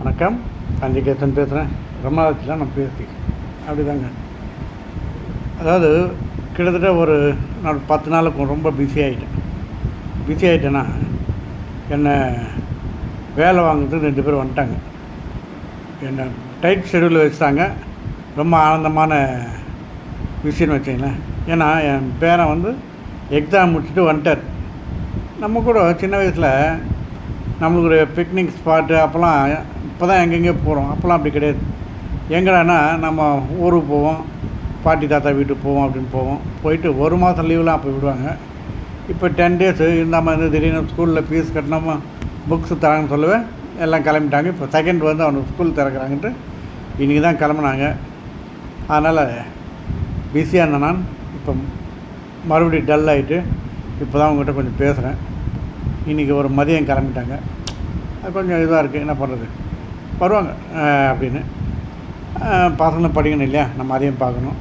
வணக்கம். பஞ்சகேசன் பேசுகிறேன் ரொம்ப நாளாச்சுல நான் பேசி. அப்படி தாங்க அதாவது கிட்டத்தட்ட ஒரு நான் பத்து நாளுக்கு ரொம்ப பிஸி ஆகிட்டேன் பிஸி ஆகிட்டேன்னா என்னை வேலை வாங்குறதுக்கு ரெண்டு பேர் வந்துட்டாங்க. என்னை டைட் ஷெடியூலில் வச்சுட்டாங்க. ரொம்ப ஆனந்தமான விஷயம்னு வச்சிங்களேன் ஏன்னா என் பேரன் வந்து எக்ஸாம் முடிச்சுட்டு வந்துட்டார். நம்ம கூட சின்ன வயசில் நம்மளுக்கு ஒரு பிக்னிக் ஸ்பாட்டு அப்போல்லாம் இப்போ தான் எங்கெங்கே போகிறோம் அப்போல்லாம் அப்படி கிடையாது. எங்கடான்னா நம்ம ஊருக்கு போவோம். பாட்டி தாத்தா வீட்டுக்கு போவோம் அப்படின்னு போவோம். போயிட்டு ஒரு மாதம் லீவ்லாம் அப்போ விடுவாங்க. இப்போ டென் டேஸு இருந்தாமல் இருந்து திடீர்னு ஸ்கூலில் ஃபீஸ் கட்டினோமா புக்ஸ் தராங்கன்னு சொல்லுவேன். எல்லாம் கிளம்பிட்டாங்க. இப்போ செகண்ட் வந்து அவனுக்கு ஸ்கூல் திறக்கிறாங்கன்ட்டு இன்றைக்கி தான் கிளம்புனாங்க. அதனால் பிஸியாக இருந்தேன் நான். இப்போ மறுபடியும் டல் ஆகிட்டு இப்போ தான் உங்கள்கிட்ட கொஞ்சம் பேசுகிறேன் இன்றைக்கி ஒரு மதியம் கிளம்பிட்டாங்க. அது கொஞ்சம் இதாக இருக்குது என்ன பண்ணுறது வருவாங்க அப்படின்னு. பசங்களும் படிக்கணும் இல்லையா? நம்ம அதையும் பார்க்கணும்.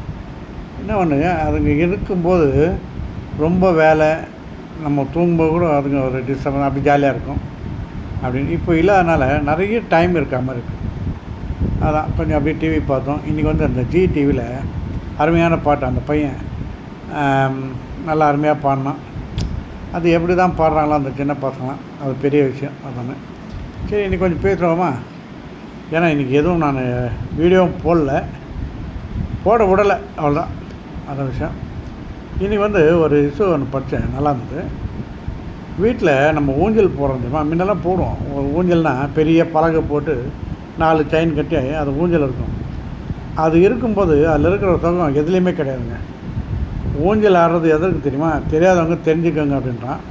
என்ன பண்ணுங்க அதுங்க இருக்கும்போது ரொம்ப வேலை நம்ம தூங்கும்போது கூட அதுங்க ஒரு டிஸ்டர்பன்ஸ் அப்படி ஜாலியாக இருக்கும் அப்படின்னு. இப்போ இல்லாதனால நிறைய டைம் இருக்காமல் இருக்குது அதான் கொஞ்சம் அப்படியே டிவி பார்த்தோம். இன்றைக்கி வந்து அந்த ஜி டிவியில் அருமையான பாட்டு அந்த பையன் நல்லா அருமையாக பாடினான். அது எப்படி தான் பாடுறாங்களோ அந்த சின்ன பசங்களாம் அது பெரிய விஷயம் அதானே. சரி இன்றைக்கி கொஞ்சம் பேசுகிறோமா ஏன்னா இன்றைக்கி எதுவும் நான் வீடியோவும் போடல. போட விடலை அவ்வளோதான் அதான் விஷயம். இன்றைக்கி வந்து ஒரு இஷ்யூ ஒன்று படித்தேன் நல்லா இருந்தது. வீட்டில் நம்ம ஊஞ்சல் போடுறோம் தெரியுமா? முன்னெல்லாம் போடுவோம். ஒரு ஊஞ்சல்னால் பெரிய பலகை போட்டு நாலு செயின் கட்டி அது ஊஞ்சல் இருக்கும். அது இருக்கும்போது அதில் இருக்கிற சுகம் எதுலேயுமே கிடையாதுங்க. ஊஞ்சல் ஆடுறது எதற்கு தெரியுமா? தெரியாதவங்க தெரிஞ்சுக்கோங்க அப்படின்றான்.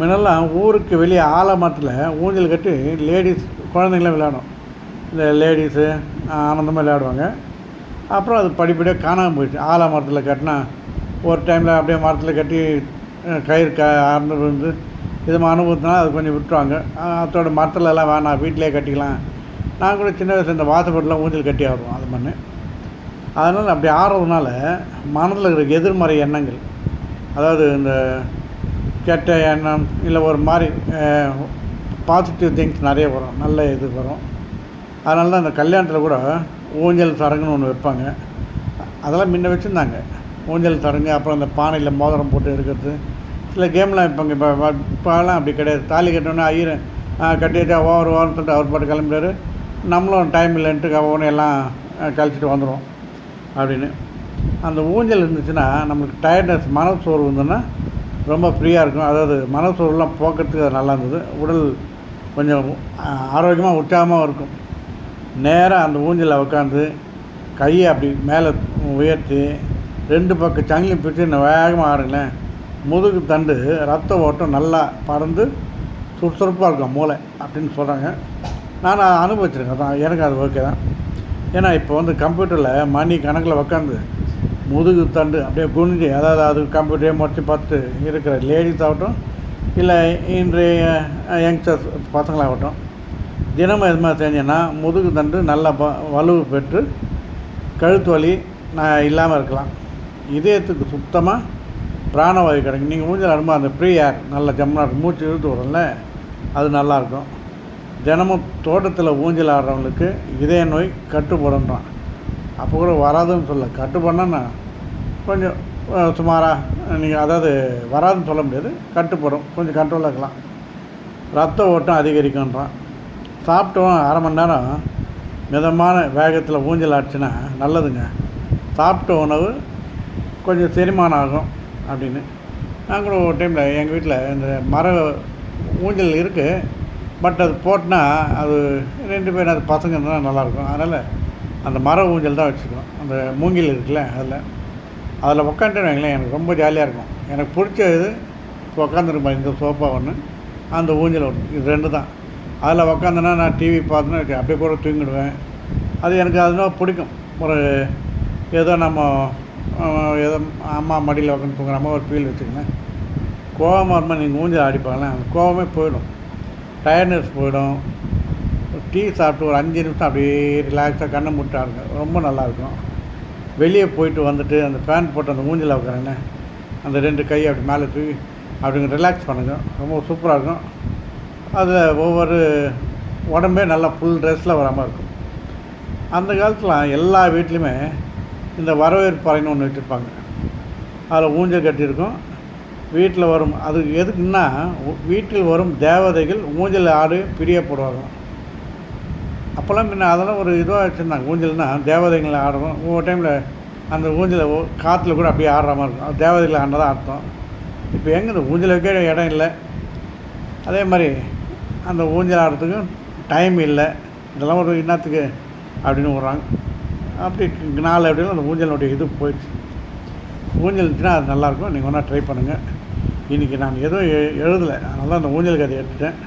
முன்னெல்லாம் ஊருக்கு வெளியே ஆலமரத்தில் ஊஞ்சல் கட்டி லேடிஸ் குழந்தைங்களாம் விளையாடும் இந்த லேடிஸு ஆனந்தமாக விளையாடுவாங்க. அப்புறம் அது படிப்படியாக காணாமல் போயிடுச்சு. ஆலமரத்தில் கட்டினா ஒரு டைமில் அப்படியே மரத்தில் கட்டி கயிறு க அறந்து விழுந்து இது அனுபவத்தினால் அனுபவத்தினால அது கொஞ்சம் விட்டுருவாங்க. அதோட மரத்துலலாம் வேணாம் வீட்டிலே கட்டிக்கலாம். நான் கூட சின்ன வயசு இந்த வாசப்பட்டுலாம் ஊஞ்சல் கட்டி ஆடுவோம் அது மாதிரி அதனால் அப்படி ஆடுறதுனால மனதில் இருக்கிற எதிர்மறை எண்ணங்கள் அதாவது இந்த கெட்ட எண்ணம் இல்லை ஒரு மாதிரி பாசிட்டிவ் திங்ஸ் நிறைய வரும் நல்ல இது வரும். அதனால தான் அந்த கல்யாணத்தில் கூட ஊஞ்சல் சடங்குன்னு ஒன்று வைப்பாங்க. அதெல்லாம் முன்ன வச்சுருந்தாங்க. ஊஞ்சல் சடங்கு அப்புறம் அந்த பானையில் மோதிரம் போட்டு எடுக்கிறது. சில கேம்லாம் வைப்பாங்க. இப்போ இப்போலாம் அப்படி கிடையாது. தாலி கட்டோன்னே ஐயர் கட்டிட்டு ஓவர் ஓவர்னு சொல்லிட்டு அவர் பாட்டு கிளம்பிட்டாரு நம்மளும் டைம் இல்லைன்ட்டு ஒன்று எல்லாம் கழிச்சிட்டு வந்துடும் அப்படின்னு. அந்த ஊஞ்சல் இருந்துச்சுன்னா நம்மளுக்கு டயர்ட்னஸ் மனசோர்வு இருந்ததுன்னா ரொம்ப ஃப்ரீயாக இருக்கும். அதாவது மனசோர்வுலாம் போக்கிறதுக்கு அது நல்லா இருந்தது. உடல் கொஞ்சம் ஆரோக்கியமாக உற்சாகமாக இருக்கும். நேராக அந்த ஊஞ்சலில் உட்காந்து கையை அப்படி மேலே உயர்த்தி ரெண்டு பக்கம் சங்கிலி பிடிச்சி இன்னும் வேகமாக ஆடுங்களேன். முதுகு தண்டு ரத்த ஓட்டம் நல்லா பறந்து சுறுசுறுப்பாக இருக்கும் மூளை அப்படின்னு சொல்கிறாங்க நான் அனுபவிச்சிருக்கேன் அதான் எனக்கு அது ஓகே தான். ஏன்னா இப்போ வந்து கம்ப்யூட்டரில் மணி கணக்கில் உக்காந்து முதுகு தண்டு அப்படியே குனிஞ்சு அதாவது அது கம்ப்யூட்டரே முடிச்சு பார்த்து இருக்கிற லேடிஸ் ஆகட்டும் இல்லை இன்றைய யங்ஸ்டர்ஸ் பசங்களாகட்டும் தினமும் இது மாதிரி செஞ்சேன்னா முதுகு தண்டு நல்லா ப வலுவு பெற்று கழுத்து வலி நான் இல்லாமல் இருக்கலாம். இதயத்துக்கு சுத்தமாக பிராணவாயு கிடைக்கும். நீங்கள் மூஞ்சில் ஆடும்போது அந்த ஃப்ரீ ஏர் நல்ல ஜம்முனா இருக்கும். மூச்சு இழுத்து விடும்ல அது நல்லாயிருக்கும் தினமும் தோட்டத்தில் ஊஞ்சல் ஆடுறவங்களுக்கு இதய நோய் கட்டுப்படுன்றான் அப்போ கூட வராதுன்னு சொல்ல. கட்டுப்படனா கொஞ்சம் சுமாராக நீங்கள் அதாவது வராதுன்னு சொல்ல முடியாது. கட்டுப்படும். கொஞ்சம் கண்ட்ரோலாக இருக்கலாம். ரத்த ஓட்டம் அதிகரிக்குன்றான் சாப்பிட்டோம் அரை மணி நேரம் மிதமான வேகத்தில் ஊஞ்சல் ஆச்சுன்னா நல்லதுங்க. சாப்பிட்ட உணவு கொஞ்சம் செரிமானம் ஆகும் அப்படின்னு. நான் கூட ஒரு டைமில் எங்கள் வீட்டில் இந்த மர ஊஞ்சல் இருக்குது பட் அது போட்டினா அது ரெண்டு பேரும் அது பசங்க இருந்தால் நல்லாயிருக்கும். அதனால் அந்த மர ஊஞ்சல் தான் வச்சுக்கணும். அந்த மூங்கில் இருக்குல்ல அதில். அதில் உக்காந்துட்டு வைங்களேன் எனக்கு ரொம்ப ஜாலியாக இருக்கும். எனக்கு பிடிச்ச இது உக்காந்துருப்பேன் இந்த சோஃபா ஒன்று அந்த ஊஞ்சல் ஒன்று இது ரெண்டு தான். அதில் உக்காந்தேன்னா நான் டிவி பார்த்தேன்னா அப்படியே கூட தூங்கிடுவேன். அது எனக்கு அதுனா பிடிக்கும். ஒரு ஏதோ நம்ம ஏதோ அம்மா மடியில் உட்காந்து தூங்குற மாதிரி ஒரு ஃபீல் வச்சுக்கோங்களேன் கோவமாக இருந்தால் நீங்கள் ஊஞ்சல் அடிப்பாங்களே அந்த கோவமே போயிடும். டயர்ட்னஸ் போயிடும். டீ சாப்பிட்டு ஒரு அஞ்சு நிமிஷம் அப்படியே ரிலாக்ஸாக கண்ணை முட்டாருங்க ரொம்ப நல்லாயிருக்கும் வெளியே போயிட்டு வந்துட்டு அந்த ஃபேன் போட்டு அந்த ஊஞ்சல் உட்காரங்க அந்த ரெண்டு கை அப்படி மேலே தூக்கி அப்படிங்க ரிலாக்ஸ் பண்ணுங்கள் ரொம்ப சூப்பராக இருக்கும். அதில் ஒவ்வொரு உடம்பே நல்லா ஃபுல் ட்ரெஸ்ஸில் வர மாதிரி இருக்கும். அந்த காலத்தில் எல்லா வீட்லேயுமே இந்த வரவேற்பு அறைன்னு ஒன்று வச்சுருப்பாங்க அதில் ஊஞ்சல் கட்டியிருக்கும் வீட்டில் வரும் அது எதுக்குன்னா வீட்டில் வரும் தேவதைகள் ஊஞ்சல் ஆடு பிரியப்படுவாங்க அப்போல்லாம் முன்ன அதெல்லாம் ஒரு இதுவாக வச்சுருந்தாங்க. ஊஞ்சல்னால் தேவதைகளை ஆடுவோம். ஒவ்வொரு டைமில் அந்த ஊஞ்சலை காற்றுல கூட அப்படியே ஆடுற மாதிரி இருக்கும். அது தேவதைகளை ஆடினதான் அர்த்தம். இப்போ எங்கே இந்த ஊஞ்சல் வைக்க இடம் இல்லை. அதே மாதிரி அந்த ஊஞ்சல் ஆடுறதுக்கும் டைம் இல்லை. இதெல்லாம் ஒரு இன்னத்துக்கு அப்படின்னு விட்றாங்க. அப்படி நாள் அப்படின்னு அந்த ஊஞ்சலுடைய இது போயிடுச்சு. ஊஞ்சல் இருந்துச்சுன்னா அது நல்லாயிருக்கும். நீங்கள் ஒன்றா ட்ரை பண்ணுங்கள் இன்றைக்கி நான் எதுவும் எ எழுதலை. அதனால தான் அந்த ஊஞ்சல் கதை எடுத்துட்டேன்.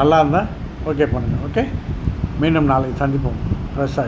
நல்லா இருந்தால் ஓகே பண்ணுங்கள் ஓகே மீண்டும் நாளைக்கு சந்திப்போம். ஃப்ரெஷ்ஷாக